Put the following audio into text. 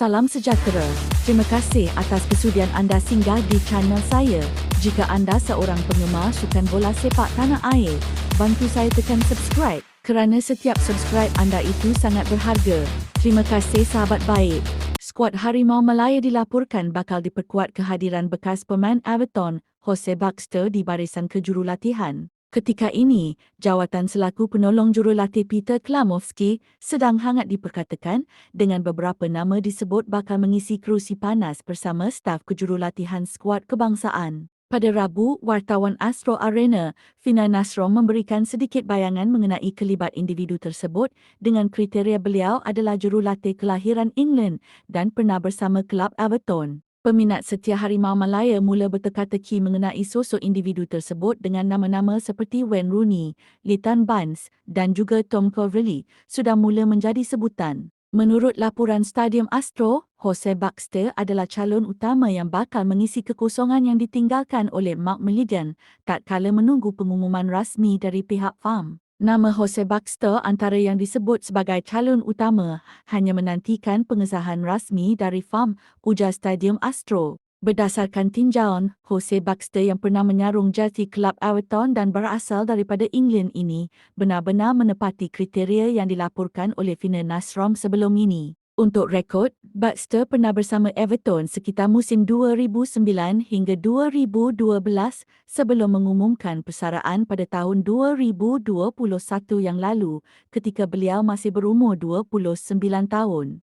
Salam sejahtera. Terima kasih atas kesudian anda singgah di channel saya. Jika anda seorang penggemar sukan bola sepak tanah air, bantu saya tekan subscribe kerana setiap subscribe anda itu sangat berharga. Terima kasih sahabat baik. Skuad Harimau Malaya dilaporkan bakal diperkuat kehadiran bekas pemain Everton, Jose Baxter di barisan kejurulatihan. Ketika ini, jawatan selaku penolong jurulatih Peter Klamovski sedang hangat diperkatakan dengan beberapa nama disebut bakal mengisi kerusi panas bersama staf kejurulatihan skuad kebangsaan. Pada Rabu, wartawan Astro Arena, Fina Nasro memberikan sedikit bayangan mengenai kelibat individu tersebut dengan kriteria beliau adalah jurulatih kelahiran England dan pernah bersama kelab Everton. Peminat setia Harimau Malaya mula berteka-teki mengenai sosok individu tersebut dengan nama-nama seperti Wayne Rooney, Litan Barnes dan juga Tom Coverley sudah mula menjadi sebutan. Menurut laporan Stadium Astro, Jose Baxter adalah calon utama yang bakal mengisi kekosongan yang ditinggalkan oleh Mark Milligan tak kala menunggu pengumuman rasmi dari pihak FAM. Nama Jose Baxter antara yang disebut sebagai calon utama hanya menantikan pengesahan rasmi dari FAM ujar Stadium Astro. Berdasarkan tinjauan, Jose Baxter yang pernah menyarung jersey kelab Everton dan berasal daripada England ini benar-benar menepati kriteria yang dilaporkan oleh Fina Nasrom sebelum ini. Untuk rekod, Baxter pernah bersama Everton sekitar musim 2009 hingga 2012 sebelum mengumumkan persaraan pada tahun 2021 yang lalu ketika beliau masih berumur 29 tahun.